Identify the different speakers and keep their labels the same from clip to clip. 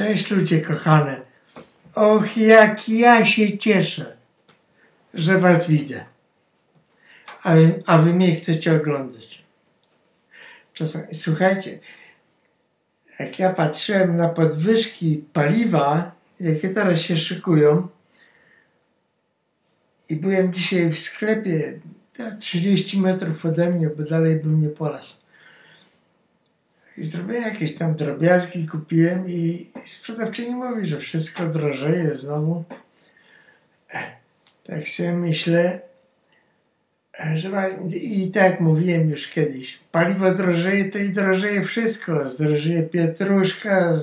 Speaker 1: Cześć ludzie kochane. Och, jak ja się cieszę, że was widzę. A wy, a wy mnie chcecie oglądać. Czasami, słuchajcie, jak ja patrzyłem na podwyżki paliwa, jakie teraz się szykują, i byłem dzisiaj w sklepie 30 metrów ode mnie, bo dalej bym nie polasł. I zrobiłem jakieś tam drobiazgi, kupiłem i sprzedawczyni mówi, że wszystko drożeje znowu. Tak sobie myślę, że i tak mówiłem już kiedyś, paliwo drożeje, to i drożeje wszystko. Zdrożeje pietruszka,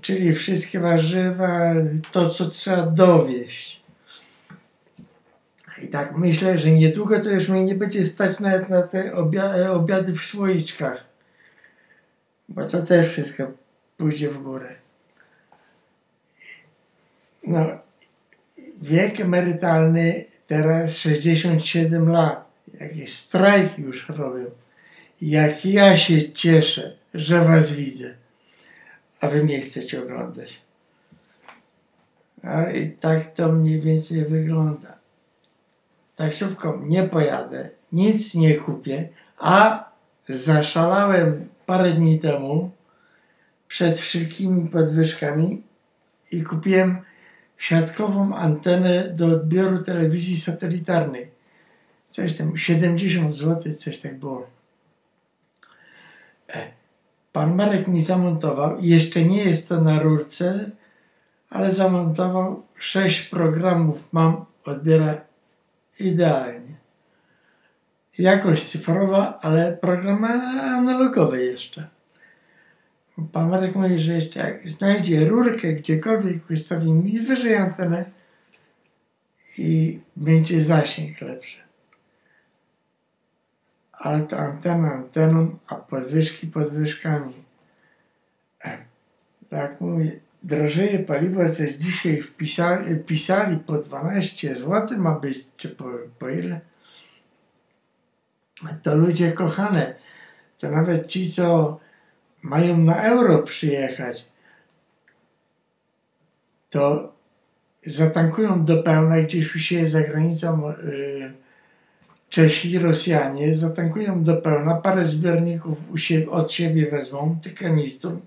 Speaker 1: czyli wszystkie warzywa, to co trzeba dowieść. I tak myślę, że niedługo to już mnie nie będzie stać nawet na te obiady w słoiczkach bo to też wszystko pójdzie w górę. No, wiek emerytalny teraz 67 lat. Jakieś strajki już robią. Jak ja się cieszę, że was widzę, a wy mnie chcecie oglądać. A i tak to mniej więcej wygląda. Taksówką nie pojadę, nic nie kupię, a zaszalałem parę dni temu przed wszelkimi podwyżkami i kupiłem siatkową antenę do odbioru telewizji satelitarnej. Coś tam, 70 zł, coś tak było. E, pan Marek mi zamontował jeszcze nie jest to na rurce, ale zamontował sześć programów, mam, odbiera idealnie jakość cyfrowa, ale programy analogowe jeszcze. Pan Marek mówi, że jeszcze jak znajdzie rurkę gdziekolwiek, wystawi mi wyżej antenę i będzie zasięg lepszy. Ale to antena anteną, a podwyżki podwyżkami. Tak mówię, drożeje paliwo, coś dzisiaj wpisali, pisali po 12 zł ma być, czy po, po ile? To ludzie kochane, to nawet ci, co mają na euro przyjechać, to zatankują do pełna gdzieś u siebie za granicą yy, Czesi, Rosjanie, zatankują do pełna, parę zbiorników siebie, od siebie wezmą, tych kanistrów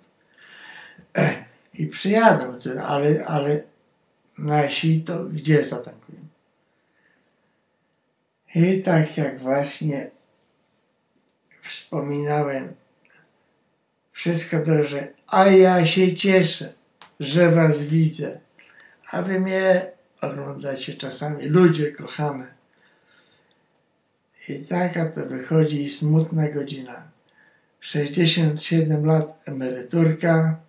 Speaker 1: e, i przyjadą, ale, ale nasi to gdzie zatankują? I tak jak właśnie wspominałem, wszystko droże, a ja się cieszę, że was widzę, a wy mnie oglądacie czasami, ludzie kochane. I taka to wychodzi smutna godzina. 67 lat emeryturka,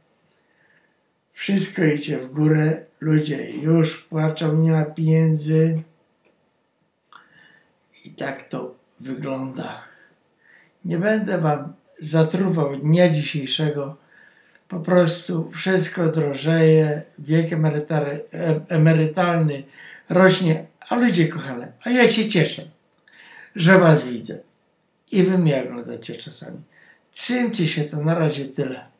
Speaker 1: wszystko idzie w górę, ludzie już płaczą, nie ma pieniędzy. I tak to wygląda. Nie będę wam zatruwał dnia dzisiejszego. Po prostu wszystko drożeje, wiek emerytalny rośnie, a ludzie kochane, a ja się cieszę, że was widzę. I wy mnie oglądacie czasami. Trzymcie się, to na razie tyle.